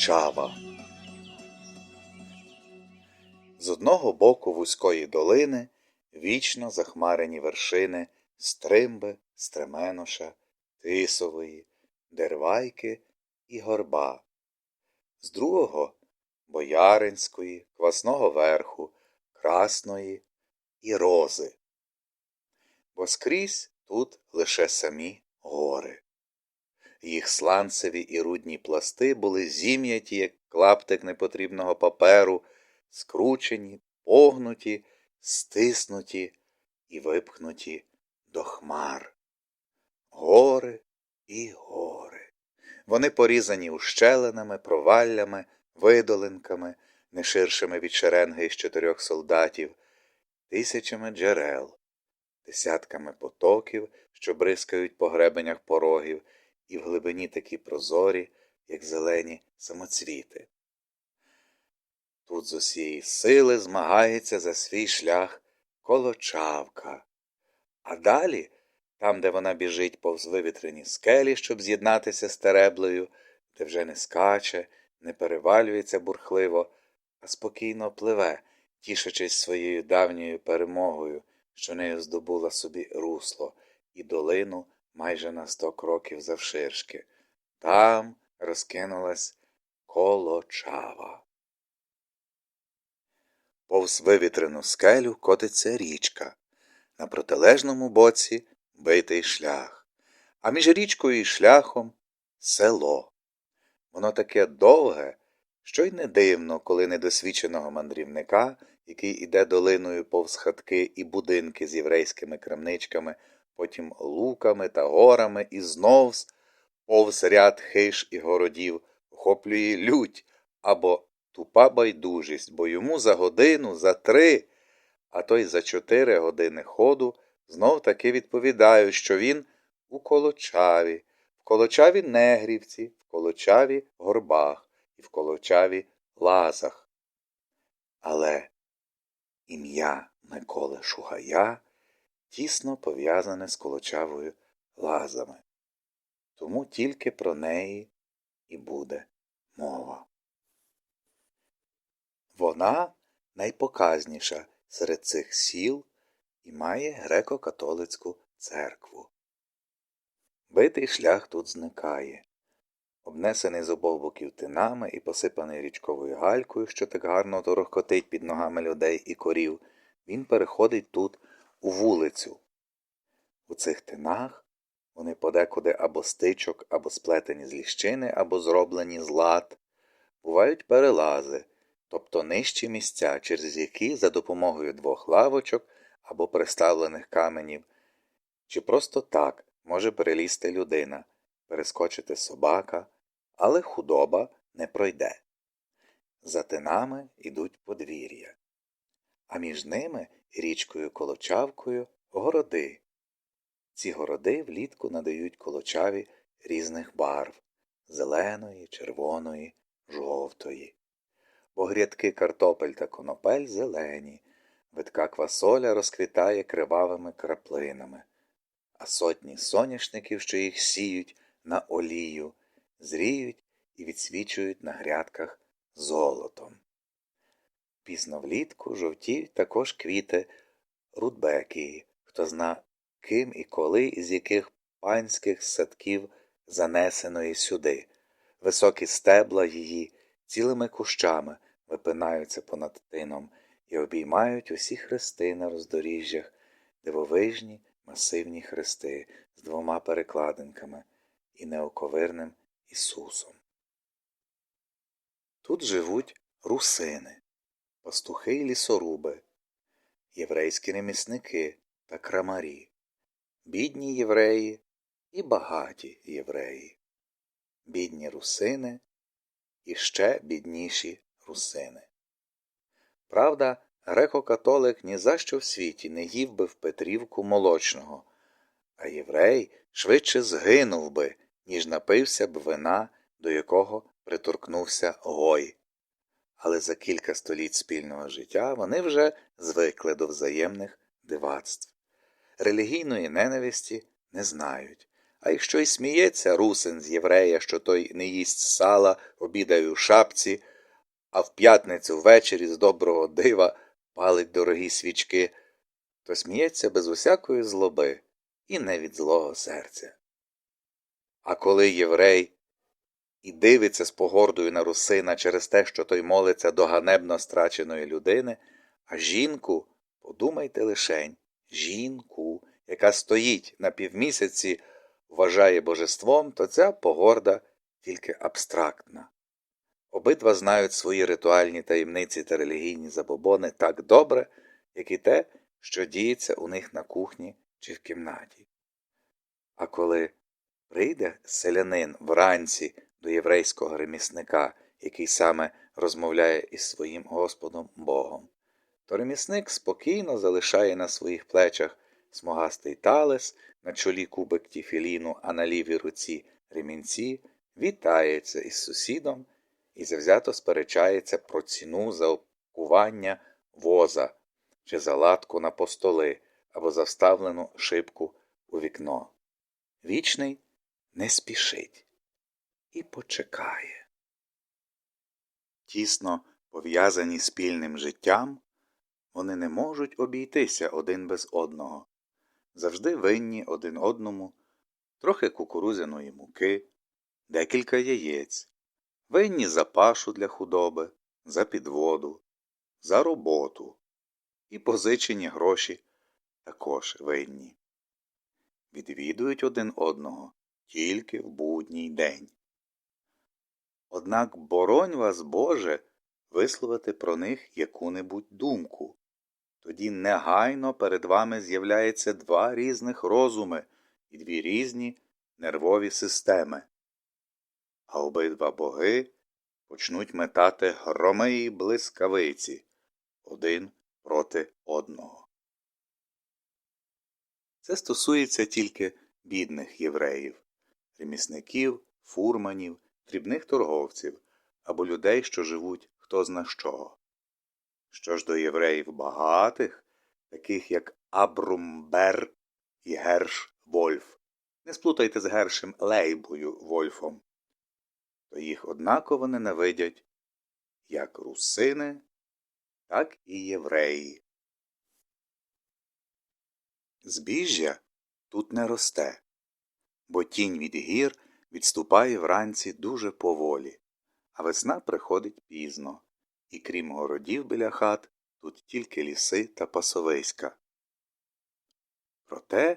Колочава. З одного боку вузької долини вічно захмарені вершини Стримби, Стременоша, Тисової, Дервайки і Горба. З другого Бояринської, Квасного Верху, Красної і Рози. Бо скрізь тут лише самі гори. Їх сланцеві і рудні пласти були зім'яті, як клаптик непотрібного паперу, скручені, погнуті, стиснуті і випхнуті до хмар. Гори і гори. Вони порізані ущелинами, проваллями, видолинками, не ширшими від шеренги із чотирьох солдатів, тисячами джерел, десятками потоків, що бризкають по гребенях порогів, і в глибині такі прозорі, як зелені самоцвіти. Тут з усієї сили змагається за свій шлях колочавка. А далі, там, де вона біжить повз вивітрені скелі, щоб з'єднатися з тереблею, де вже не скаче, не перевалюється бурхливо, а спокійно пливе, тішачись своєю давньою перемогою, що нею здобула собі русло і долину майже на сто кроків завширшки. Там розкинулась колочава. Повз вивітрену скелю котиться річка. На протилежному боці битий шлях, а між річкою і шляхом село. Воно таке довге, що й не дивно, коли недосвідченого мандрівника, який іде долиною повз хатки і будинки з єврейськими крамничками, потім луками та горами і знов повз ряд хиш і городів, охоплює лють або тупа байдужість, бо йому за годину, за три, а то й за чотири години ходу знов таки відповідаю, що він у Колочаві, в Колочаві Негрівці, в Колочаві Горбах і в Колочаві Лазах. Але ім'я Миколи Шугая тісно пов'язане з Колочавою Лазами. Тому тільки про неї і буде мова. Вона найпоказніша серед цих сіл і має греко-католицьку церкву. Битий шлях тут зникає, обнесений з обох боків тинами і посипаний річковою галькою, що так гарно торохкотить під ногами людей і корів, він переходить тут у вулицю. У цих тинах вони подекуди або стичок, або сплетені з ліщини, або зроблені з лад, бувають перелази, тобто нижчі місця, через які за допомогою двох лавочок або приставлених каменів, чи просто так може перелізти людина, перескочити собака, але худоба не пройде. За тинами йдуть подвір'я, а між ними річкою Колочавкою городи. Ці городи влітку надають колочаві різних барв зеленої, червоної, жовтої. Бо грядки картопель та конопель зелені, витка квасоля розквітає кривавими краплинами, а сотні соняшників, що їх сіють на олію, зріють і відсвічують на грядках золотом. Пізно влітку жовтіють також квіти рудбекії, хто зна, ким і коли із яких панських садків занесеної сюди. Високі стебла її цілими кущами випинаються понад тином і обіймають усі хрести на роздоріжжях, дивовижні масивні хрести з двома перекладинками і неоковирним Ісусом. Тут живуть русини, пастухи й лісоруби, єврейські ремісники та крамарі, бідні євреї і багаті євреї, бідні русини і ще бідніші русини. Правда, греко-католик ні за що в світі не їв би в Петрівку молочного, а єврей швидше згинув би, ніж напився б вина, до якого приторкнувся гой. Але за кілька століть спільного життя вони вже звикли до взаємних дивацтв. Релігійної ненависті не знають. А якщо й сміється русин з єврея, що той не їсть сала, обідає у шапці, а в п'ятницю ввечері з доброго дива палить дорогі свічки, то сміється без усякої злоби і не від злого серця. А коли єврей і дивиться з погордою на русина через те, що той молиться до ганебно страченої людини, а жінку, подумайте лишень, жінку, яка стоїть на півмісяці, вважає божеством, то ця погорда тільки абстрактна. Обидва знають свої ритуальні таємниці та релігійні забобони так добре, як і те, що діється у них на кухні чи в кімнаті. А коли прийде селянин вранці до єврейського ремісника, який саме розмовляє із своїм Господом Богом, то ремісник спокійно залишає на своїх плечах смугастий талес, на чолі кубик тіфіліну, а на лівій руці ремінці, вітається із сусідом і завзято сперечається про ціну за опкування воза чи за латку на постоли або за вставлену шибку у вікно. Вічний не спішить і почекає. Тісно пов'язані спільним життям, вони не можуть обійтися один без одного, завжди винні один одному, трохи кукурузяної муки, декілька яєць, винні за пашу для худоби, за підводу, за роботу і позичені гроші також винні. Відвідують один одного тільки в будній день. Однак боронь вас, Боже, висловити про них яку-небудь думку. Тоді негайно перед вами з'являється два різних розуми і дві різні нервові системи. А обидва боги почнуть метати громи і блискавиці один проти одного. Це стосується тільки бідних євреїв, ремісників, фурманів, дрібних торговців або людей, що живуть хто зна що. Що ж до євреїв багатих, таких як Абрумбер і Герш Вольф, не сплутайте з Гершем Лейбою Вольфом, то їх однаково ненавидять як русини, так і євреї. Збіжжя тут не росте, бо тінь від гір відступає вранці дуже поволі, а весна приходить пізно, і крім городів біля хат, тут тільки ліси та пасовиська. Проте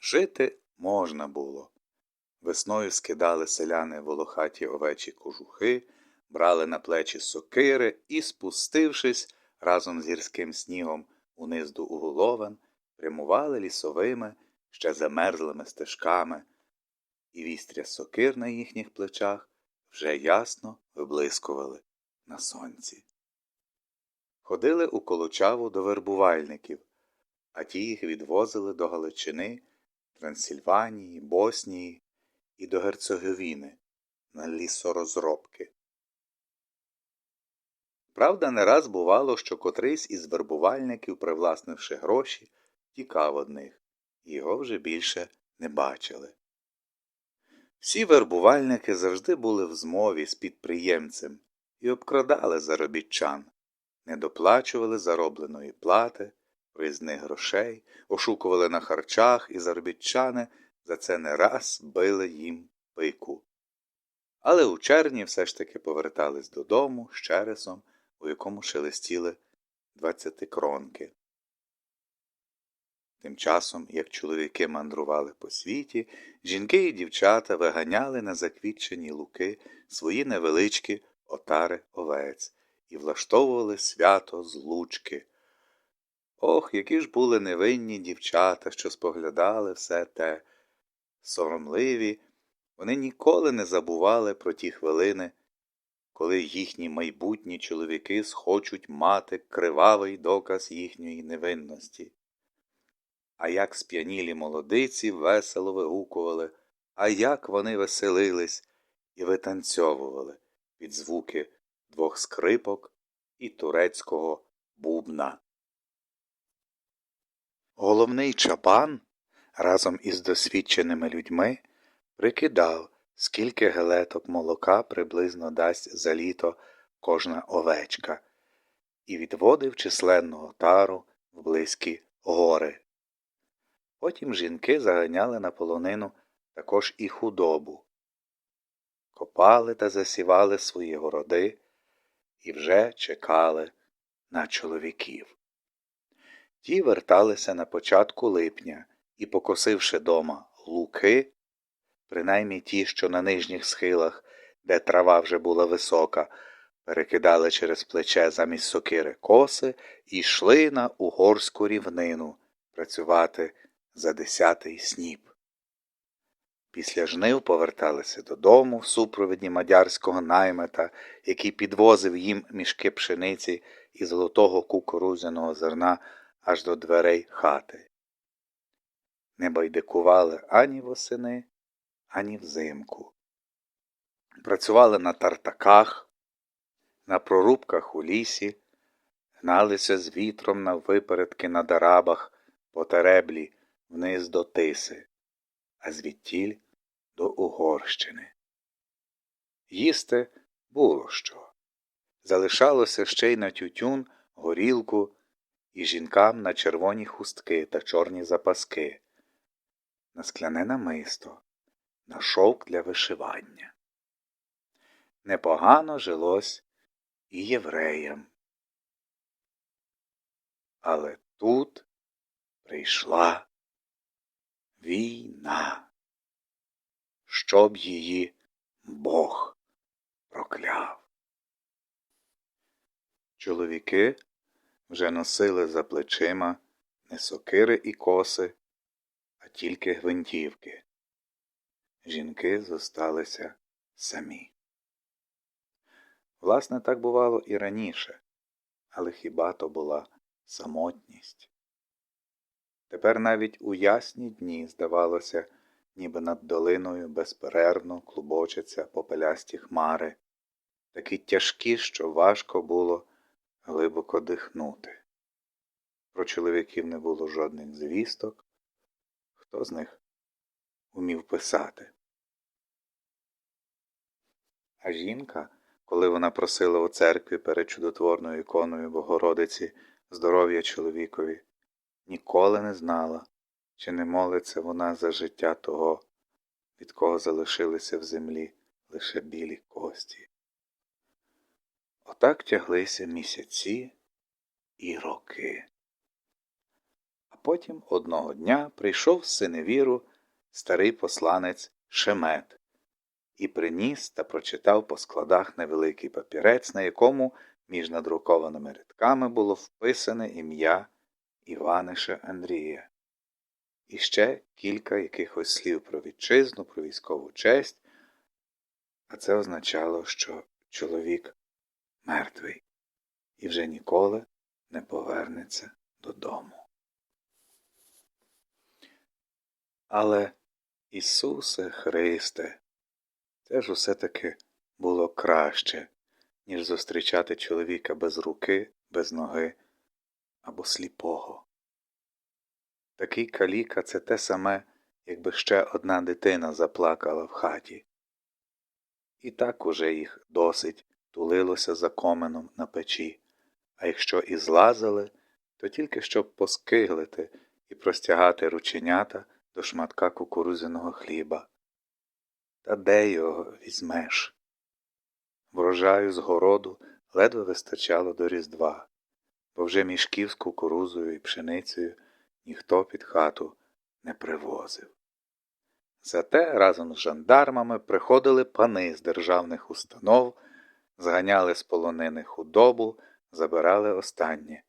жити можна було. Весною скидали селяни волохаті овечі кожухи, брали на плечі сокири і, спустившись разом з гірським снігом униз до уголовин, прямували лісовими, ще замерзлими стежками, і вістря сокир на їхніх плечах вже ясно виблискували на сонці. Ходили у Колочаву до вербувальників, а ті їх відвозили до Галичини, Трансильванії, Боснії і до Герцоговіни на лісорозробки. Правда, не раз бувало, що котрийсь із вербувальників, привласнивши гроші, тікав од них, його вже більше не бачили. Всі вербувальники завжди були в змові з підприємцем і обкрадали заробітчан, не доплачували заробленої плати, проїзних грошей, ошукували на харчах і заробітчани за це не раз били їм пику. Але у червні все ж таки повертались додому з чересом, у якому шелестіли двадцятикронки. Тим часом, як чоловіки мандрували по світі, жінки і дівчата виганяли на заквітчені луки свої невеличкі отари овець і влаштовували свято з лучки. Ох, які ж були невинні дівчата, що споглядали все те. Соромливі, вони ніколи не забували про ті хвилини, коли їхні майбутні чоловіки схочуть мати кривавий доказ їхньої невинності. А як сп'янілі молодиці весело вигукували, а як вони веселились і витанцьовували під звуки двох скрипок і турецького бубна. Головний чабан разом із досвідченими людьми прикидав, скільки гелеток молока приблизно дасть за літо кожна овечка, і відводив численну отару в близькі гори. Потім жінки заганяли на полонину також і худобу, копали та засівали свої городи і вже чекали на чоловіків. Ті верталися на початку липня і, покосивши дома луки, принаймні ті, що на нижніх схилах, де трава вже була висока, перекидали через плече замість сокири коси і йшли на угорську рівнину працювати за десятий сніп. Після жнив поверталися додому в супровіді мадярського наймета, який підвозив їм мішки пшениці і золотого кукурудзяного зерна аж до дверей хати. Не байдикували ані восени, ані взимку. Працювали на тартаках, на прорубках у лісі, гналися з вітром на випередки на дарабах по тереблі вниз до тиси, а звідтіль до Угорщини. Їсти було що. Залишалося ще й на тютюн, горілку і жінкам на червоні хустки та чорні запаски, на скляне намисто, на шовк для вишивання. Непогано жилось і євреям. Але тут прийшла війна, щоб її Бог прокляв. Чоловіки вже носили за плечима не сокири і коси, а тільки гвинтівки. Жінки зосталися самі. Власне, так бувало і раніше, але хіба то була самотність? Тепер навіть у ясні дні, здавалося, ніби над долиною безперервно клубочаться попелясті хмари, такі тяжкі, що важко було глибоко дихнути. Про чоловіків не було жодних звісток, хто з них умів писати. А жінка, коли вона просила у церкві перед чудотворною іконою Богородиці здоров'я чоловікові, ніколи не знала, чи не молиться вона за життя того, від кого залишилися в землі лише білі кості. Отак тяглися місяці і роки. А потім одного дня прийшов з синевіру старий посланець Шемет і приніс та прочитав по складах невеликий папірець, на якому між надрукованими рядками було вписане ім'я Іваниша Андрія. І ще кілька якихось слів про вітчизну, про військову честь, а це означало, що чоловік мертвий і вже ніколи не повернеться додому. Але Ісусе Христе, це ж усе таки було краще, ніж зустрічати чоловіка без руки, без ноги або сліпого. Такий каліка це те саме, якби ще одна дитина заплакала в хаті. І так уже їх досить тулилося за коменом на печі, а якщо і злазили, то тільки щоб поскиглити і простягати рученята до шматка кукурузяного хліба. Та де його візьмеш? Врожаю з городу ледве вистачало до Різдва, бо вже мішків з кукурузою і пшеницею ніхто під хату не привозив. Зате разом з жандармами приходили пани з державних установ, зганяли з полонини худобу, забирали останнє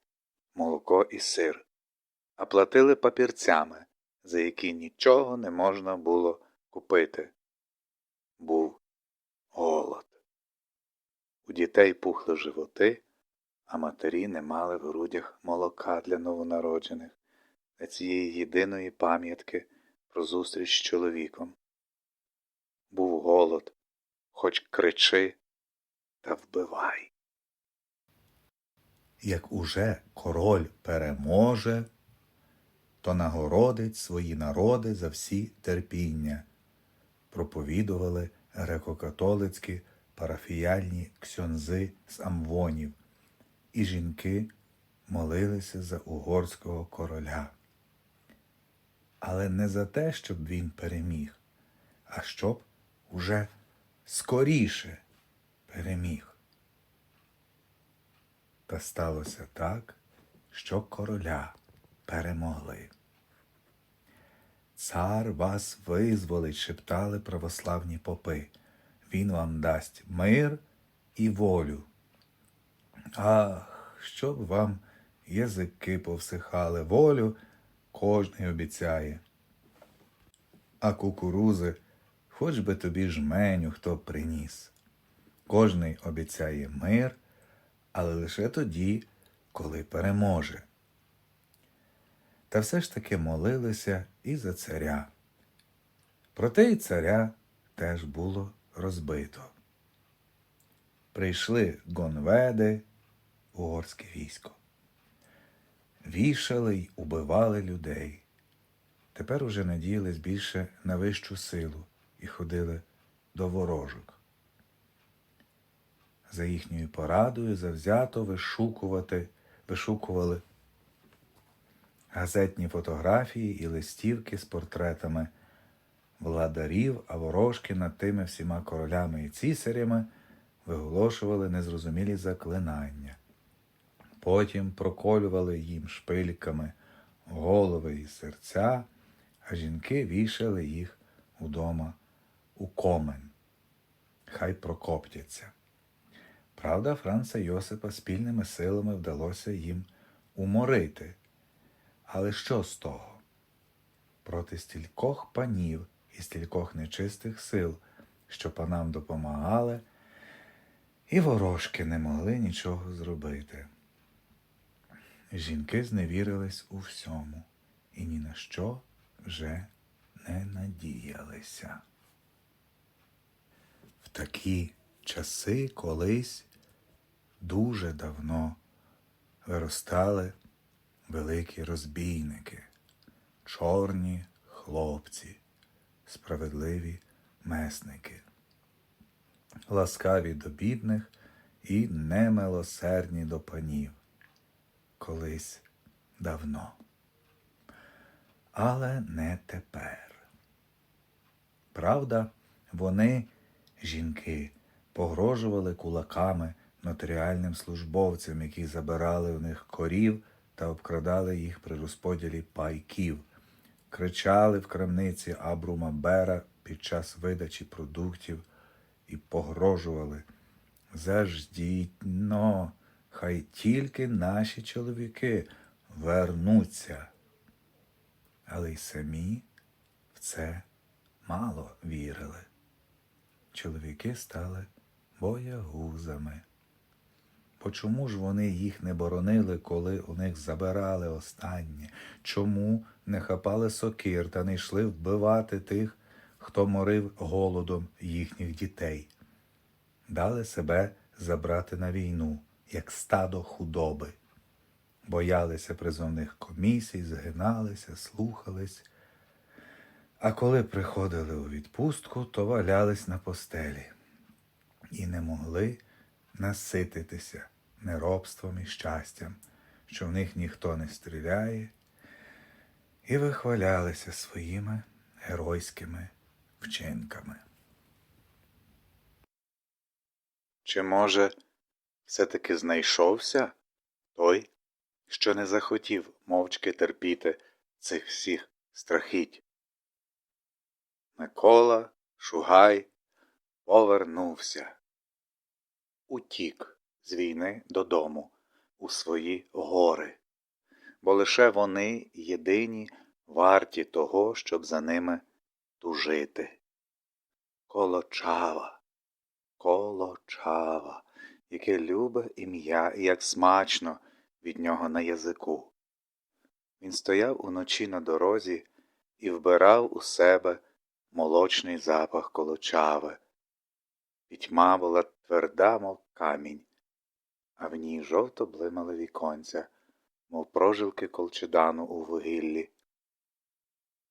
молоко і сир, а платили папірцями, за які нічого не можна було купити. Був голод. У дітей пухли животи, а матері не мали в грудях молока для новонароджених та цієї єдиної пам'ятки про зустріч з чоловіком. Був голод, хоч кричи та вбивай. Як уже король переможе, то нагородить свої народи за всі терпіння, проповідували греко-католицькі парафіяльні ксьонзи з амвонів, і жінки молилися за угорського короля. Але не за те, щоб він переміг, а щоб уже скоріше переміг. Та сталося так, що короля перемогли. Цар вас визволить, шептали православні попи. Він вам дасть мир і волю. Ах, щоб вам язики повсихали, волю кожний обіцяє. А кукурузи, хоч би тобі жменю хто приніс. Кожний обіцяє мир, але лише тоді, коли переможе. Та все ж таки молилися і за царя. Проте й царя теж було розбито. Прийшли гонведи, угорське військо. Вішали й убивали людей. Тепер уже надіялись більше на вищу силу і ходили до ворожок. За їхньою порадою завзято вишукувати, вишукували газетні фотографії і листівки з портретами владарів, а ворожки над тими всіма королями і цісарями виголошували незрозумілі заклинання. Потім проколювали їм шпильками голови і серця, а жінки вішали їх удома у комен. Хай прокоптяться. Правда, Франца Йосипа спільними силами вдалося їм уморити. Але що з того? Проти стількох панів і стількох нечистих сил, що панам допомагали, і ворожки не могли нічого зробити. Жінки зневірились у всьому і ні на що вже не надіялися. В такі часи колись дуже давно виростали великі розбійники, чорні хлопці, справедливі месники, ласкаві до бідних і немилосердні до панів. Колись давно. Але не тепер. Правда, вони, жінки, погрожували кулаками нотаріальним службовцям, які забирали в них корів та обкрадали їх при розподілі пайків, кричали в крамниці Абрума Бера під час видачі продуктів і погрожували. Заждіть но, хай тільки наші чоловіки вернуться. Але й самі в це мало вірили. Чоловіки стали боягузами. Бо чому ж вони їх не боронили, коли у них забирали останнє? Чому не хапали сокир та не йшли вбивати тих, хто морив голодом їхніх дітей? Дали себе забрати на війну, як стадо худоби. Боялися призовних комісій, згиналися, слухались. А коли приходили у відпустку, то валялись на постелі і не могли насититися неробством і щастям, що в них ніхто не стріляє, і вихвалялися своїми геройськими вчинками. Чи, може, все-таки знайшовся той, що не захотів мовчки терпіти цих всіх страхіть? Микола Шугай повернувся, утік з війни додому у свої гори, бо лише вони єдині варті того, щоб за ними тужити. Колочава, колочава, яке любе ім'я і як смачно від нього на язику. Він стояв уночі на дорозі і вбирав у себе молочний запах колочави. Пітьма була тверда, мов камінь, а в ній жовто блимали віконця, мов прожилки колчедану у вугіллі.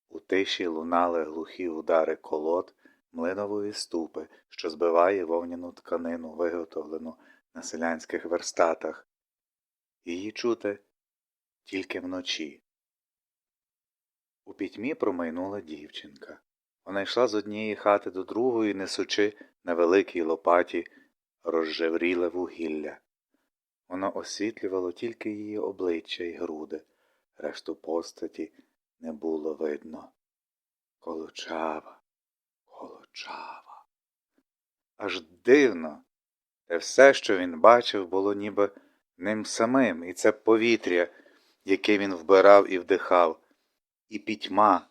У тиші лунали глухі удари колод млинової ступи, що збиває вовняну тканину, виготовлену на селянських верстатах. Її чути тільки вночі. У пітьмі промайнула дівчинка. Вона йшла з однієї хати до другої, несучи на великій лопаті розжевріле вугілля. Воно освітлювало тільки її обличчя й груди, решту постаті не було видно. Колочава, колочава. Аж дивно, те все, що він бачив, було ніби ним самим, і це повітря, яке він вбирав і вдихав, і пітьма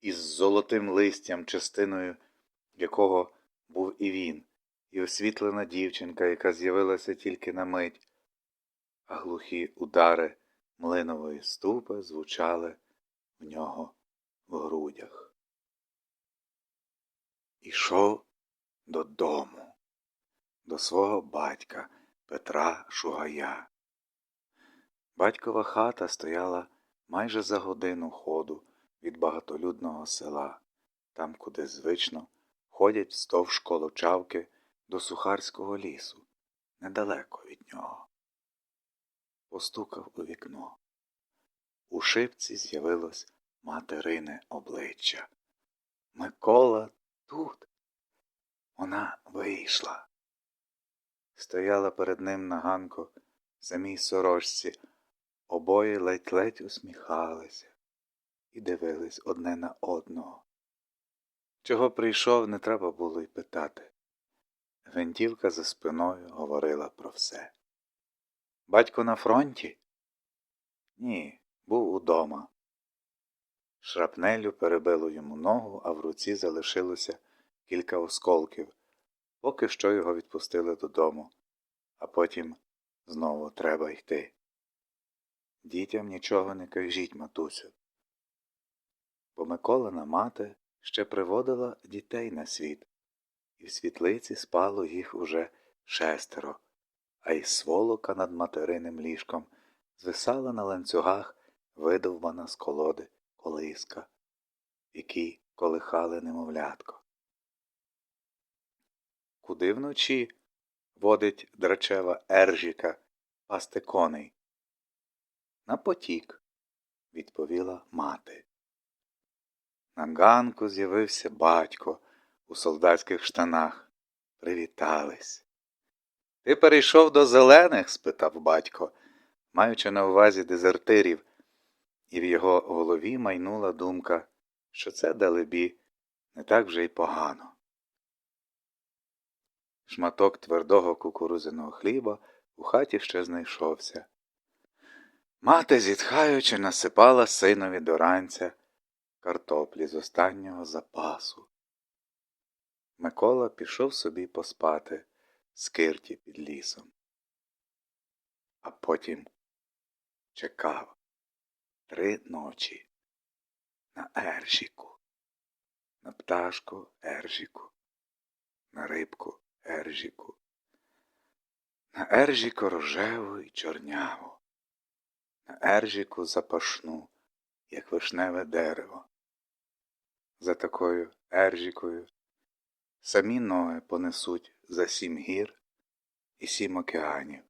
із золотим листям, частиною якого був і він, і освітлена дівчинка, яка з'явилася тільки на мить, а глухі удари млинової ступи звучали в нього в грудях. Ішов додому, до свого батька Петра Шугая. Батькова хата стояла майже за годину ходу від багатолюдного села, там, куди звично ходять вздовж колочавки до сухарського лісу, недалеко від нього. Постукав у вікно. У шибці з'явилось материне обличчя. Микола тут. Вона вийшла. Стояла перед ним на ганку самій сорочці, обоє ледь-ледь усміхалися і дивились одне на одного. Чого прийшов, не треба було й питати. Гвинтівка за спиною говорила про все. Батько на фронті? Ні, був удома. Шрапнелю перебило йому ногу, а в руці залишилося кілька осколків. Поки що його відпустили додому, а потім знову треба йти. Дітям нічого не кажіть, матусю. Бо Миколина мати ще приводила дітей на світ, і в світлиці спало їх уже шестеро, а із сволока над материним ліжком звисала на ланцюгах видовбана з колоди колиска, які колихали немовлятко. Куди вночі водить драчева Ержіка пасти коней? На потік, відповіла мати. На ганку з'явився батько у солдатських штанах. Привітались. Ти перейшов до зелених? спитав батько, маючи на увазі дезертирів, і в його голові майнула думка, що це далебі не так вже й погано. Шматок твердого кукурузяного хліба у хаті ще знайшовся. Мати, зітхаючи, насипала синові до ранця картоплі з останнього запасу. Микола пішов собі поспати з кирті під лісом, а потім чекав три ночі. На Ержіку, на пташку Ержіку, на рибку Ержіку, на Ержіку рожеву і чорняву, на Ержіку запашну, як вишневе дерево. За такою Ержікою самі ноги понесуть за сім гір і сім океанів.